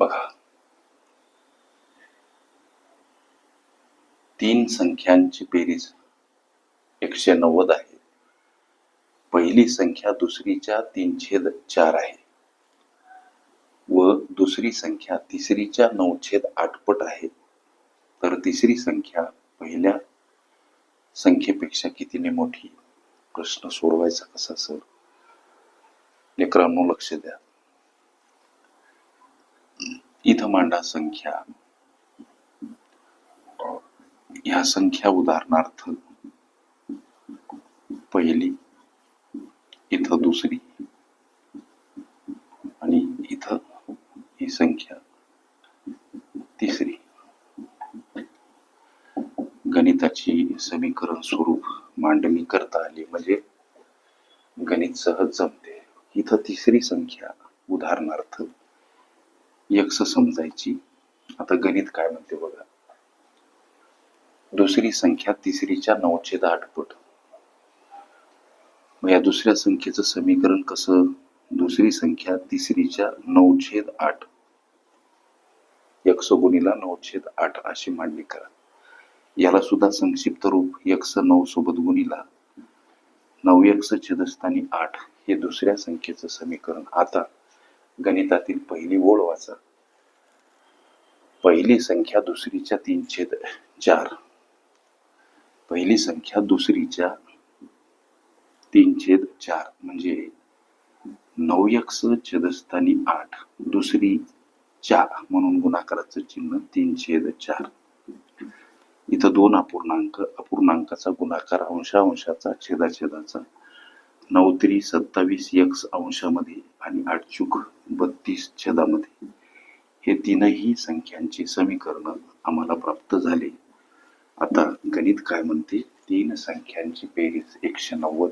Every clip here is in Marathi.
बघा. तीन संख्यांची बेरीज एकशे नव्वद आहे. पहिली संख्या दुसरीच्या तीन छेद चार आहे. व दुसरी संख्या तिसरीच्या नऊ छेद आठपट आहे. तर तिसरी संख्या पहिल्या संख्येपेक्षा कितीने मोठी? प्रश्न सोडवायचा कसा सर? लेकरांनो लक्ष द्या. इथं मांडा संख्या. ह्या संख्या उदाहरणार्थ पहिली इथं दुसरी आणि इथं ही संख्या तिसरी. गणिताची समीकरण स्वरूप मांडणी करता आली म्हणजे गणित सहज जमते. इथं तिसरी संख्या उदाहरणार्थ यक्ष समजायची. आता गणित काय म्हणते बघा. दुसरी संख्या तिसरीच्या नऊचे आठ पट मग या दुसऱ्या संख्येचं समीकरण कसं? दुसरी संख्या तिसरीच्या नऊछेद आठ. यक्ष गुणीला नऊछेद आठ अशी मांडणी करा. याला सुद्धा संक्षिप्त रूप यक्ष नऊ सोबत गुणीला. नऊ यक्ष छेदस्थानी आठ हे दुसऱ्या संख्येचं समीकरण. आता गणितातील पहिली ओळ वाचा. पहिली संख्या दुसरीच्या तीन छेद चार. पहिली संख्या दुसरीच्या तीन छेद चार म्हणजे नऊ यक्स छेदस्थानी आठ. दुसरी चार म्हणून गुणाकाराचं चिन्ह तीन छेद चार. इथं दोन अपूर्णांक अपूर्णांकाचा गुणाकार अंशांशाचा छेदाछेदाचा. नऊ त्रि सत्तावीस यक्ष अंशामध्ये आणि आठ बत्तीस छेदामध्ये. हे तीनही संख्यांचे समीकरण आम्हाला प्राप्त झाले. आता गणित काय म्हणते? तीन संख्यांची बेरीज एकशे नव्वद.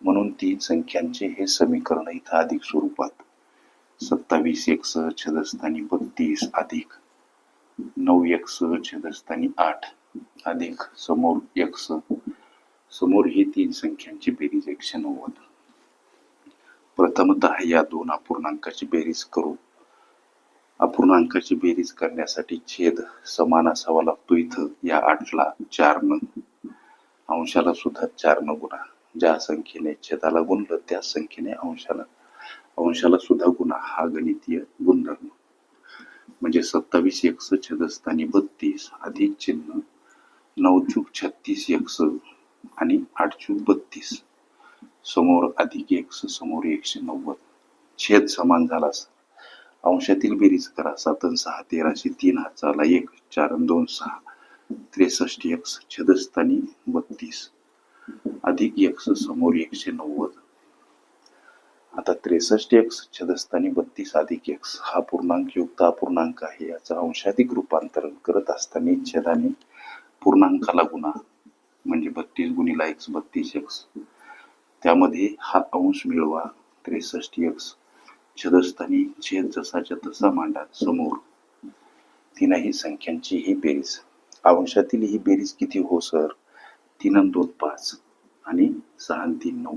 म्हणून तीन संख्यांचे हे समीकरण इथं अधिक स्वरूपात. सत्तावीस एक्स छेदस्थानी बत्तीस अधिक नऊ एक्स छेदस्थानी आठ अधिक समोर एक्स. समोर ही तीन संख्यांची बेरीज एकशे नव्वद. प्रथमतः या दोन अपूर्णांकाची बेरीज करू. अपूर्णांकाची बेरीज करण्यासाठी छेद समान असावा लागतो इथं. या आठला चार न अंशाला सुद्धा चार न गुणा. ज्या संख्येने छेदाला गुणलं त्या संख्येने अंशाला. अंशाला सुद्धा गुणा. हा गणितीय गुणधर्म. म्हणजे सत्तावीस एक्स छेदस्थानी बत्तीस अधिक चिन्ह नऊ चूक छत्तीस एक्स आणि आठ चूक बत्तीस. समोर अधिक एक्स समोर एकशे नव्वद. छेद समान झाला अंशातील बेरीज करा. सातन सहा तेराशे तीन हाताला एक चार दोन सहा. त्रेसष्ट एक्स छेदस्थानी बत्तीस. अधिक एक्स समोर एकशे नव्वद. आता त्रेसष्ट एक्स छेदस्थानी बत्तीस अधिक एक्स हा पूर्णांक युक्त अपूर्णांक आहे. याचं अंशाधिक रूपांतरण करत असताना छेदाने पूर्णांकाला गुणा. म्हणजे बत्तीस गुणिला एक्स बत्तीस एक्स त्यामध्ये हा अंश मिळवा. त्रेसष्ट एक्स छदस्थानी छेद जसाच्या तसा मांडा समोर. तीनही संख्यांची ही बेरीज. अंशातील ही बेरीज किती हो सर? तीन दोन पाच आणि सहा तीन नऊ.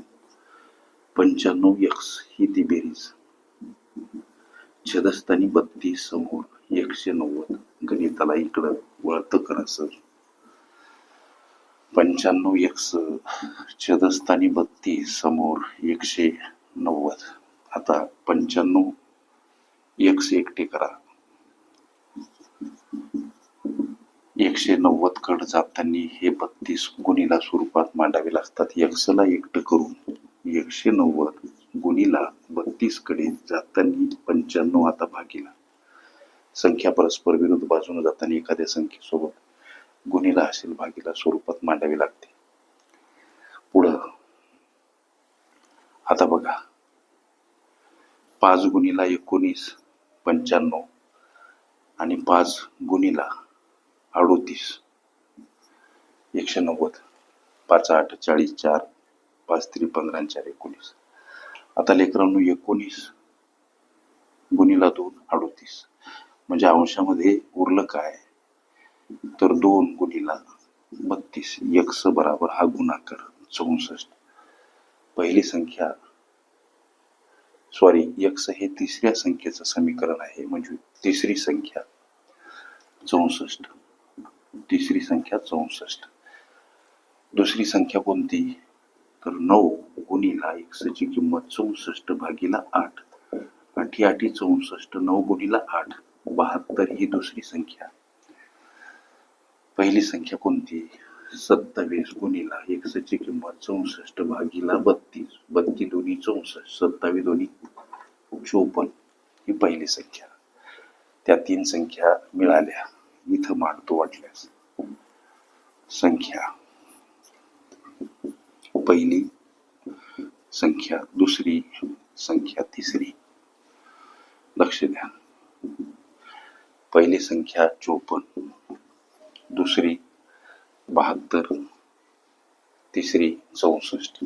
पंच्याण्णव एक्स ही ती बेरीज. छदस्थानी बत्तीस समोर एकशे नव्वद. गणिताला इकडं वळत करा सर. पंच्याण्णव एक्स छेदस्थानी बत्तीस समोर एकशे नव्वद. आता पंच्याण्णव एक्स एकटे करा. एकशे नव्वद कड जाताना हे बत्तीस गुणीला स्वरूपात मांडावे लागतात. एक्सला एकटं करून एकशे नव्वद गुणीला बत्तीसकडे जाताना पंच्याण्णव आता भागीला. संख्या परस्पर विरुद्ध बाजूने जाताना एखाद्या संख्येसोबत गुणीला असेल भागीला स्वरूपात मांडावी लागते. पुढं आता बघा. पाच गुणीला एकोणीस पंच्याण्णव आणि पाच गुणीला अडोतीस. एकशे नव्वद. पाच आठ चाळीस चार पाच त्री पंधरा चार एकोणीस. आता लेकरांनो एकोणीस गुणीला दोन अडोतीस. म्हणजे अंशामध्ये उरलं काय? तर दोन गुणीला बत्तीस. एक्स बराबर हा गुणाकार. चौसष्ट. पहिली संख्या. सॉरी यक्स हे तिसऱ्या संख्येचं समीकरण आहे म्हणजे तिसरी संख्या. चौसष्ट. तिसरी संख्या चौसष्ट. दुसरी संख्या कोणती? तर नऊ गुणीला एकसची किंमत चौसष्ट भागीला आठ. आठी आठी चौसष्ट नऊ गुणीला आठ. बहात्तर ही दुसरी संख्या. पहिली संख्या कोणती? सत्तावीस गुणीला एकसची किंमत चौसष्ट भागीला बत्तीस. बत्ती दोन्ही चौसष्ट सत्तावीस दोन्ही चोपन्न ही पहिली संख्या. त्या तीन संख्या मिळाल्या. इथं मांडतो वाटल्यास. संख्या. पहिली संख्या दुसरी संख्या तिसरी. लक्ष द्या. पहिली संख्या चोपन्न. दुसरी बहात्तर तिसरी चौसष्ट.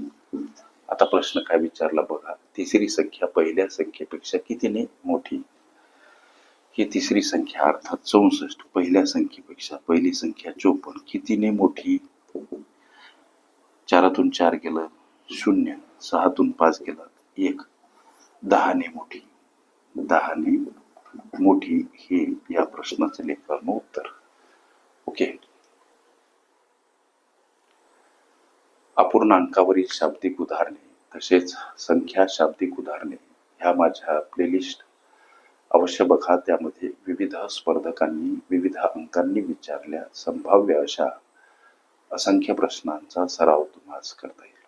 आता प्रश्न काय विचारला बघा. तिसरी संख्या पहिल्या संख्येपेक्षा कितीने मोठी. ही तिसरी संख्या अर्थात चौसष्ट. पहिल्या संख्येपेक्षा पहिली संख्या चोपन्न. कितीने मोठी. चारातून चार गेलं शून्य. सहातून पाच गेलं एक. दहाने मोठी. दहाने मोठी हे या प्रश्नाचं लेखन उत्तर. ओके. अपूर्णांकावरील शाब्दिक उदाहरणे तसेच संख्या शाब्दिक उदाहरणे ह्या माझ्या प्लेलिस्ट अवश्य बघा त्यामध्ये विविध स्पर्धकांनी विविध अंकांनी विचारल्या संभाव्य अशा असंख्य प्रश्नांचा सराव तुम्हाला करता येईल.